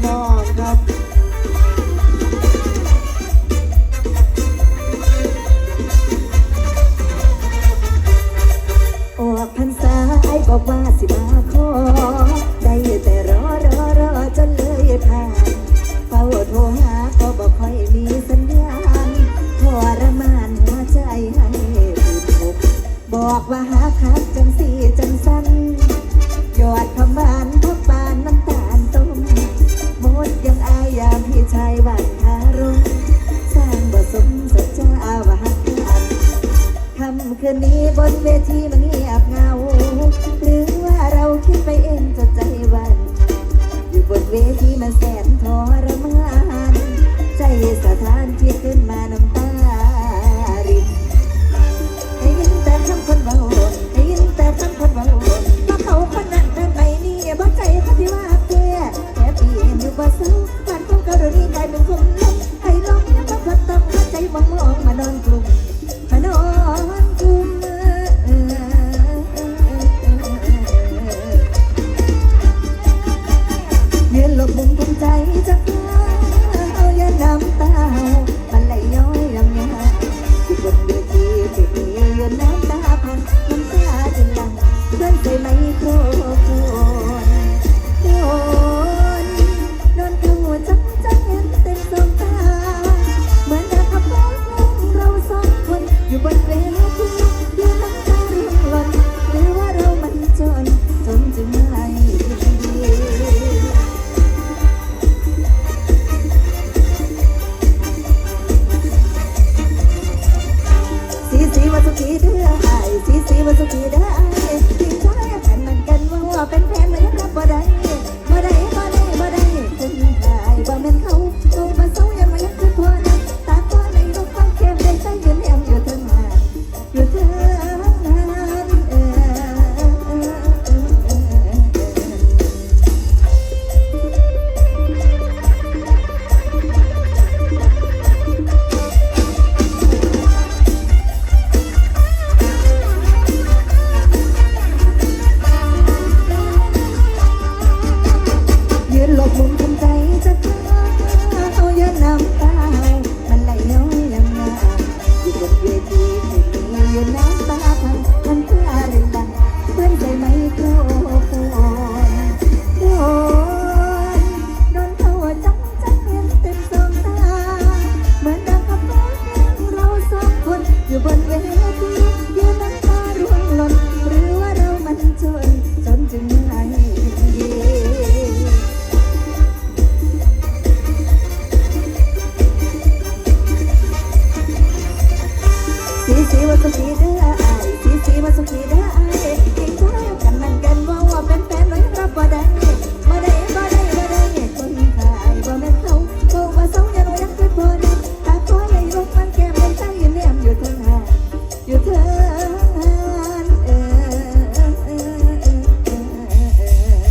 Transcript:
Dreamer. บนเวทีมันนี่ เดือนละมุมดวงใจจะ ว่าสุขีเด้อ